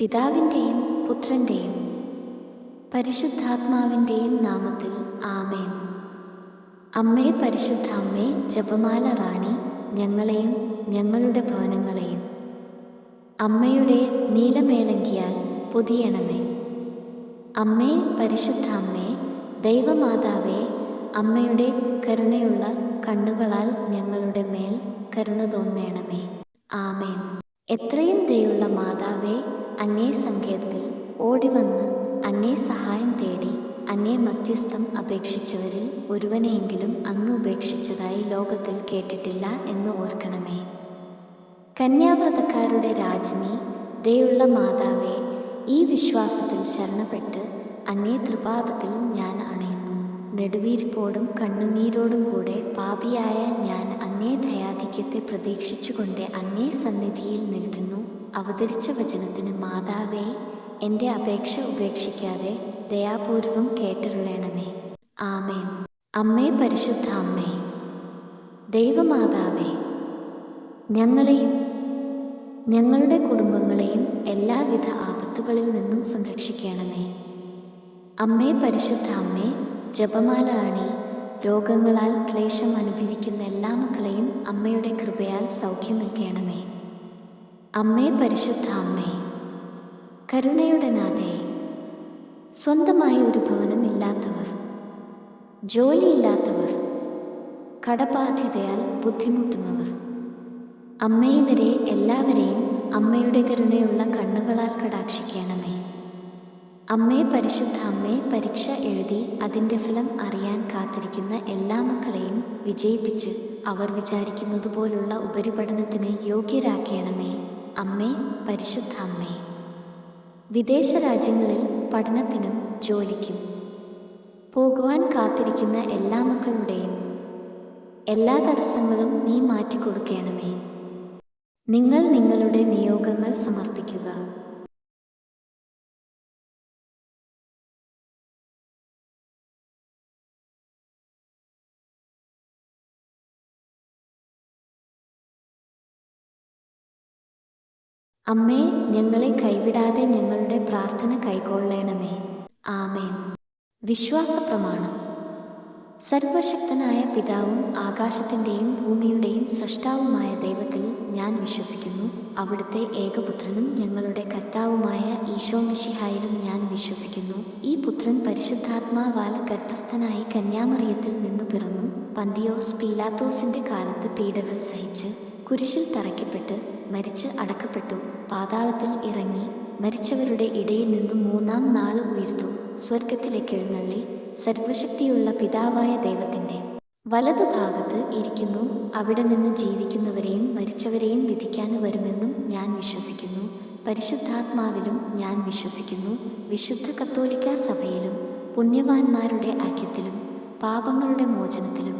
പിതാവിന്റെയും പുത്രന്റെയും പരിശുദ്ധാത്മാവിന്റെയും നാമത്തിൽ ആമേൻ. അമ്മേ പരിശുദ്ധ അമ്മേ ജപമാല റാണി ഞങ്ങളെയും ഞങ്ങളുടെ ഭവനങ്ങളെയും. അമ്മയുടെ നീലമേലങ്കിയാൽ പൊതിയണമേ. അമ്മേ പരിശുദ്ധ അമ്മേ ദൈവമാതാവേ അമ്മയുടെ കരുണയുള്ള കണ്ണുകളാൽ ഞങ്ങളുടെ മേൽ കരുണ തോന്നേണമേ. ആമേൻ. എത്രയും ദയുള്ള മാതാവേ അങ്ങേ സങ്കേതത്തിൽ ഓടിവന്ന് അങ്ങേ സഹായം തേടി അങ്ങേ മധ്യസ്ഥം അപേക്ഷിച്ചവരിൽ ഒരുവനെയെങ്കിലും അങ്ങ് ഉപേക്ഷിച്ചതായി ലോകത്തിൽ കേട്ടിട്ടില്ല എന്ന് ഓർക്കണമേ. കന്യാവ്രതക്കാരുടെ രാജ്ഞി ദയുള്ള മാതാവേ ഈ വിശ്വാസത്തിൽ ശരണപ്പെട്ട് അങ്ങേ തൃപാദത്തിൽ ഞാൻ അണയുന്നു. നെടുവീരിപ്പോടും കണ്ണുനീരോടും കൂടെ പാപിയായ ഞാൻ ദയാധിക്യത്തെ പ്രതീക്ഷിച്ചുകൊണ്ട് അങ്ങേ സന്നിധിയിൽ നിൽക്കുന്നു. അവതരിച്ച വചനത്തിന് മാതാവേ എന്റെ അപേക്ഷ ഉപേക്ഷിക്കാതെ ദയാപൂർവം കേട്ടരുളേണമേ. ആമേൻ. അമ്മേ പരിശുദ്ധ അമ്മേ ദൈവമാതാവേ ഞങ്ങളെയും ഞങ്ങളുടെ കുടുംബങ്ങളെയും എല്ലാവിധ ആപത്തുകളിൽ നിന്നും സംരക്ഷിക്കണമേ. അമ്മേ പരിശുദ്ധ അമ്മേ ജപമാല അണി രോഗങ്ങളാൽ ക്ലേശം അനുഭവിക്കുന്ന എല്ലാ മക്കളെയും അമ്മയുടെ കൃപയാൽ സൗഖ്യമേൽക്കണമേ. അമ്മേ പരിശുദ്ധ അമ്മേ കരുണയുടെ നാഥേ സ്വന്തമായി ഒരു ഭവനം ഇല്ലാത്തവർ ജോലിയില്ലാത്തവർ കടബാധ്യതയാൽ ബുദ്ധിമുട്ടുന്നവർ അമ്മയെ ഇവരെ എല്ലാവരെയും അമ്മയുടെ കരുണയുള്ള കണ്ണുകളാൽ കടാക്ഷിക്കണമേ. അമ്മേ പരിശുദ്ധ അമ്മേ പരീക്ഷ എഴുതി അതിന്റെ ഫലം അറിയാൻ കാത്തിരിക്കുന്ന എല്ലാ മക്കളെയും വിജയിപ്പിച്ച് അവർ വിചാരിക്കുന്നത് പോലുള്ള ഉപരിപഠനത്തിന് യോഗ്യരാക്കണമേ. അമ്മേ പരിശുദ്ധ അമ്മേ. വിദേശ രാജ്യങ്ങളിൽ പഠനത്തിനും ജോലിക്കും പോകുവാൻ കാത്തിരിക്കുന്ന എല്ലാ മക്കളുടെയും എല്ലാ തടസ്സങ്ങളും നീ മാറ്റിക്കൊടുക്കണമേ. നിങ്ങൾ നിങ്ങളുടെ നിയോഗങ്ങൾ സമർപ്പിക്കുക. അമ്മേ ഞങ്ങളെ കൈവിടാതെ ഞങ്ങളുടെ പ്രാർത്ഥന കൈക്കൊള്ളണമേ. ആമേൻ. വിശ്വാസ പ്രമാണം സർവശക്തനായ പിതാവും ആകാശത്തിന്റെയും ഭൂമിയുടെയും സൃഷ്ടാവുമായ ദൈവത്തിൽ ഞാൻ വിശ്വസിക്കുന്നു. അവിടുത്തെ ഏകപുത്രനും ഞങ്ങളുടെ കർത്താവുമായ ഈശോ മിശിഹായിലും ഞാൻ വിശ്വസിക്കുന്നു. ഈ പുത്രൻ പരിശുദ്ധാത്മാവാൽ ഗർഭസ്ഥനായി കന്യാമറിയത്തിൽ നിന്ന് പിറന്നു. പന്തിയോസ് പീലാത്തോസിന്റെ കാലത്ത് പീഡകൾ സഹിച്ച് കുരിശിൽ തറയ്ക്കപ്പെട്ട് മരിച്ച് അടക്കപ്പെട്ടു. പാതാളത്തിൽ ഇറങ്ങി മരിച്ചവരുടെ ഇടയിൽ നിന്ന് മൂന്നാം നാൾ ഉയർത്തു സ്വർഗത്തിലേക്ക് എഴുന്നള്ളി സർവശക്തിയുള്ള പിതാവായ ദൈവത്തിന്റെ. വലതുഭാഗത്ത് ഇരിക്കുന്നു. അവിടെ നിന്ന് ജീവിക്കുന്നവരെയും മരിച്ചവരെയും വിധിക്കാൻ വരുമെന്നും ഞാൻ വിശ്വസിക്കുന്നു. പരിശുദ്ധാത്മാവിലും ഞാൻ വിശ്വസിക്കുന്നു. വിശുദ്ധ കത്തോലിക്ക സഭയിലും പുണ്യവാന്മാരുടെ ഐക്യത്തിലും പാപങ്ങളുടെ മോചനത്തിലും